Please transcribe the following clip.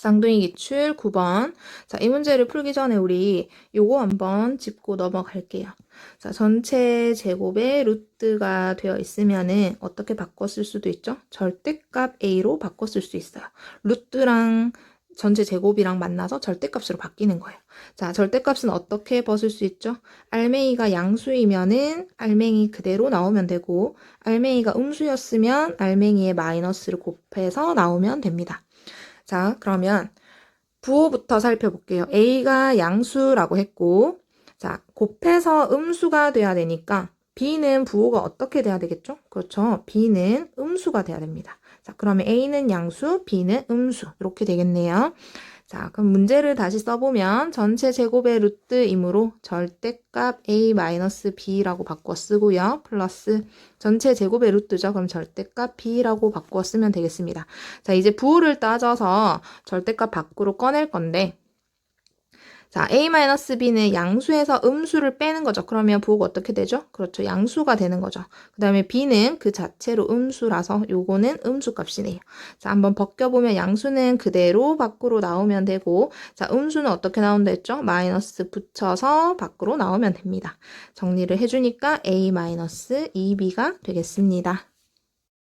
쌍둥이 기출 9번. 자, 이 문제를 풀기 전에 우리 요거 한번 짚고 넘어갈게요. 자, 전체 제곱의 루트가 되어 있으면은 어떻게 바꿨을 수도 있죠? 절대값 A로 바꿨을 수 있어요. 루트랑 전체 제곱이랑 만나서 절대값으로 바뀌는 거예요. 자, 절대값은 어떻게 벗을 수 있죠? 알맹이가 양수이면은 알맹이 그대로 나오면 되고, 알맹이가 음수였으면 알맹이의 마이너스를 곱해서 나오면 됩니다. 자, 그러면 부호부터 살펴볼게요. A가 양수라고 했고, 자, 곱해서 음수가 돼야 되니까 B는 부호가 어떻게 돼야 되겠죠? 그렇죠. B는 음수가 돼야 됩니다. 자, 그러면 A는 양수, B는 음수. 이렇게 되겠네요. 자, 그럼 문제를 다시 써보면 전체 제곱의 루트이므로 절대값 A-B라고 바꿔 쓰고요. 플러스 전체 제곱의 루트죠. 그럼 절대값 B라고 바꿔 쓰면 되겠습니다. 자, 이제 부호를 따져서 절대값 밖으로 꺼낼 건데 자, A-B는 양수에서 음수를 빼는 거죠. 그러면 부호가 어떻게 되죠? 그렇죠. 양수가 되는 거죠. 그 다음에 B는 그 자체로 음수라서 요거는 음수 값이네요. 자, 한번 벗겨보면 양수는 그대로 밖으로 나오면 되고, 자, 음수는 어떻게 나온다 했죠? 마이너스 붙여서 밖으로 나오면 됩니다. 정리를 해주니까 A-2B가 되겠습니다.